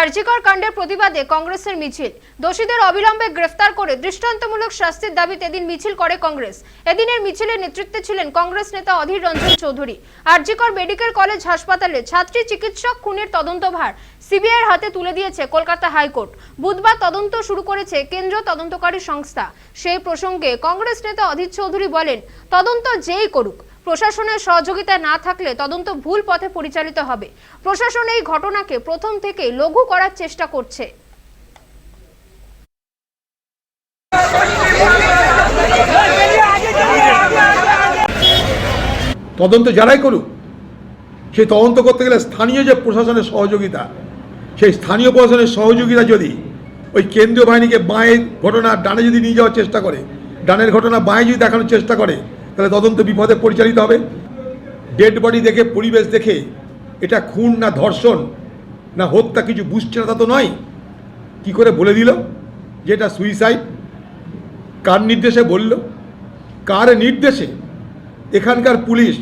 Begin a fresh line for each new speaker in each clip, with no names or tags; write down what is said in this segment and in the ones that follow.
আরজিকর কাণ্ডের প্রতিবাদে কংগ্রেসের মিছিল। দোষীদের অবিলম্বে গ্রেফতার করে দৃষ্টান্তমূলক শাস্তির দাবিতে এদিন মিছিল করে কংগ্রেস। এদিনের মিছিলের নেতৃত্বে ছিলেন কংগ্রেস নেতা অধীর রঞ্জন চৌধুরী। আরজিকর মেডিকেল কলেজ হাসপাতালে ছাত্রী চিকিৎসক খুনের তদন্তভার সিবিআইয়ের হাতে তুলে দিয়েছে কলকাতা হাইকোর্ট। বুধবার তদন্ত শুরু করেছে কেন্দ্রীয় তদন্তকারী সংস্থা। সেই প্রসঙ্গে কংগ্রেস নেতা অধীর চৌধুরী বলেন, তদন্ত যেই করুক প্রশাসনের সহযোগিতা না থাকলে তদন্ত ভুল পথে পরিচালিত হবে। প্রশাসন এই ঘটনাকে প্রথম থেকে লঘু করার চেষ্টা করছে।
তদন্ত যারাই করুক, সেই তদন্ত করতে গেলে স্থানীয় যে প্রশাসনের সহযোগিতা, সেই স্থানীয় প্রশাসনের সহযোগিতা যদি ওই কেন্দ্রীয় বাহিনীকে বাঁয়ের ঘটনা ডানে যদি নিয়ে যাওয়ার চেষ্টা করে, ডানের ঘটনা বাঁয়ে যদি দেখানোর চেষ্টা করে তাহলে তদন্ত বিপদে পরিচালিত হবে। ডেড বডি দেখে, পরিবেশ দেখে এটা খুন না ধর্ষণ না হত্যা কিছু বুঝছে না তা তো নয়। কি করে বলে দিল? যে এটা সুইসাইড কার নির্দেশে বলল? কার নির্দেশে? এখানকার পুলিশ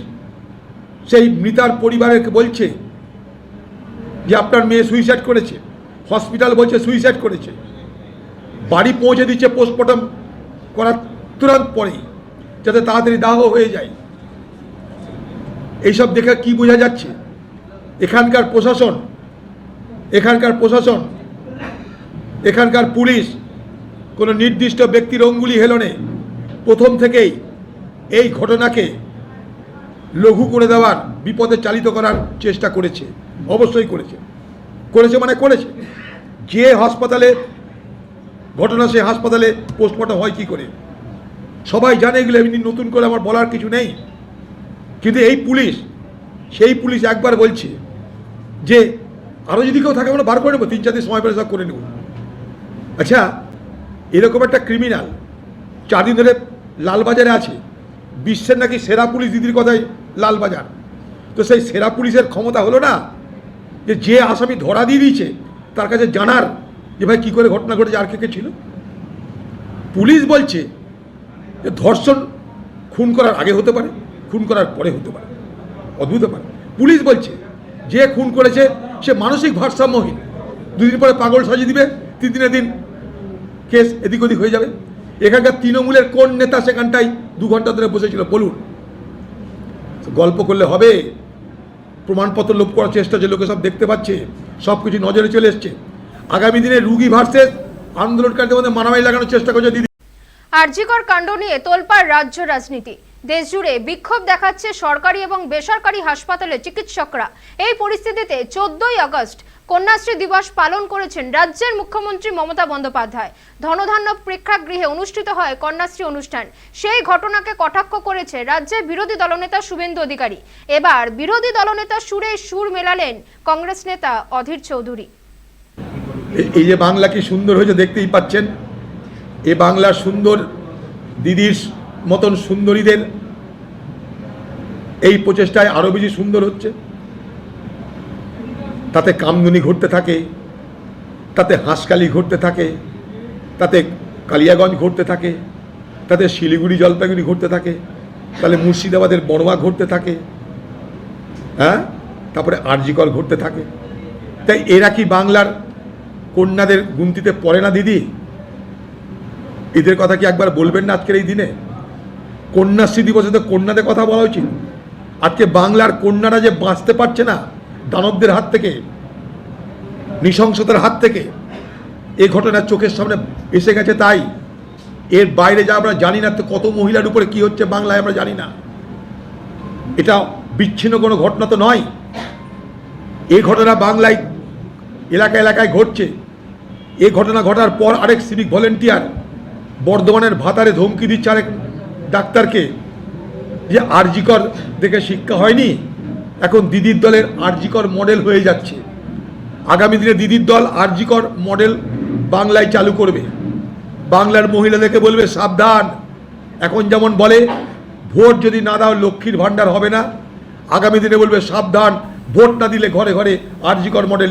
সেই মৃতার পরিবারকে বলছে যে আপনার মেয়ে সুইসাইড করেছে। হসপিটাল বলছে সুইসাইড করেছে। বাড়ি পৌঁছে দিচ্ছে পোস্টমর্টম করার তুরন্ত পরেই। যাতে তাড়াতাড়ি দাহ হয়ে যায়। এইসব দেখে কি বোঝা যাচ্ছে? এখানকার প্রশাসন এখানকার প্রশাসন, এখানকার পুলিশ, কোনো নির্দিষ্ট ব্যক্তির অঙ্গুলি হেলনে প্রথম থেকেই এই ঘটনাকে লঘু করে দেওয়ার, বিপদে চালিত করার চেষ্টা করেছে। অবশ্যই করেছে। করেছে মানে করেছে। যে হাসপাতালে, ঘটনা সে হাসপাতালে পোস্টমর্টম হয় কি করে? সবাই জানে এগুলো এমনি নতুন করে, আমার বলার কিছু নেই। কিন্তু এই পুলিশ, সেই পুলিশ একবার বলছে যে আরও যদি কেউ থাকে আমরা বার করে নেব, তিন চার দিন সময় পেলে সব করে নেব। আচ্ছা এরকম একটা ক্রিমিনাল চার দিন ধরে লালবাজারে আছে, বিশ্বের নাকি সেরা পুলিশ দিদির কথাই লালবাজার। তো সেই সেরা পুলিশের ক্ষমতা হলো না যে যে আসামি ধরা দিয়ে দিয়েছে, তার কাছে জানার যে ভাই কী করে ঘটনা ঘটেছে, আর কে কে ছিল? পুলিশ বলছে যে ধর্ষণ খুন করার আগে হতে পারে, খুন করার পরে হতে পারে, অদ্ভুত পারে পুলিশ বলছে, যে খুন করেছে, সে মানসিক ভারসাম্যহীন। দুদিন পরে পাগল সাজিয়ে দিবে, তিন দিনের দিন কেস এদিক ওদিক হয়ে যাবে। এখানকার তৃণমূলের কোন নেতা সেখানটাই দু ঘণ্টা ধরে বসেছিল? বলুন। গল্প করলে হবে। প্রমাণপত্র লোপ করার চেষ্টা যে লোকে সব দেখতে পাচ্ছে, সব কিছু নজরে চলে এসছে। আগামী দিনে রুগী ভার্সেস আন্দোলনকারীদের মধ্যে মারামারি লাগানোর চেষ্টা করছে দিদি।
আরজিকর কাণ্ড নিয়ে তোলপাড় রাজ্য রাজনীতি। দেশ জুড়ে বিক্ষোভ দেখাচ্ছে সরকারি এবং বেসরকারি হাসপাতালে চিকিৎসকরা। এই পরিস্থিতিতে চোদ্দই আগস্ট কন্যাশ্রী দিবস পালন করেছেন রাজ্যের মুখ্যমন্ত্রী মমতা বন্দ্যোপাধ্যায়। ধনধান্য প্রেক্ষাগৃহে অনুষ্ঠিত হয় কন্যাশ্রী অনুষ্ঠান। সেই ঘটনাকে কটাক্ষ করেছে রাজ্যের বিরোধী দলনেতা শুভেন্দু অধিকারী। এবার বিরোধী দলনেতা সুরে সুর মেলালেন কংগ্রেস নেতা অধীর চৌধুরী।
এই যে বাংলা কি সুন্দর হয়েছে দেখতেই পাচ্ছেন। এ বাংলার সুন্দর দিদির মতন সুন্দরীদের এই প্রচেষ্টায় আরও বেশি সুন্দর হচ্ছে। তাতে কামদুনি ঘটতে থাকে, তাতে হাঁসকালি ঘটতে থাকে, তাতে কালিয়াগঞ্জ ঘটতে থাকে, তাতে শিলিগুড়ি জলপাইগুড়ি ঘটতে থাকে, তাহলে মুর্শিদাবাদের বড়মা ঘটতে থাকে হ্যাঁ? তারপরে আরজিকল ঘটতে থাকে। তাই এরা কি বাংলার কন্যাদের গুনতিতে পড়ে না দিদি? এদের কথা কি একবার বলবেন না আজকের এই দিনে? কন্যাশ্রী দিবসে তো কন্যাদের কথা বলা উচিত। আজকে বাংলার কন্যারা যে বাঁচতে পারছে না দানবদের হাত থেকে, নৃশংসতার হাত থেকে এই ঘটনা চোখের সামনে এসে গেছে তাই। এর বাইরে যা আমরা জানি না, তো কত মহিলার উপরে কি হচ্ছে বাংলায় আমরা জানি না। এটা বিচ্ছিন্ন কোনো ঘটনা তো নয়। এই ঘটনা বাংলায় এলাকা এলাকায় ঘটছে। এ ঘটনা ঘটার পর আরেক সিভিক ভলেন্টিয়ার বর্ধমানের ভাতারে ধমকি দিচ্ছে আরেক ডাক্তারকে। যে আরজিকর দেখে শিক্ষা হয়নি, এখন দিদির দলের আরজিকর মডেল হয়ে যাচ্ছে। আগামী দিনে দিদির দল আরজিকর মডেল বাংলায় চালু করবে। বাংলার মহিলাদেরকে বলবে, সাবধান। এখন যেমন বলে, ভোট যদি না দাও, লক্ষ্মীর ভাণ্ডার হবে না। আগামী দিনে বলবে, সাবধান। ভোট না দিলে ঘরে ঘরে আরজিকর মডেল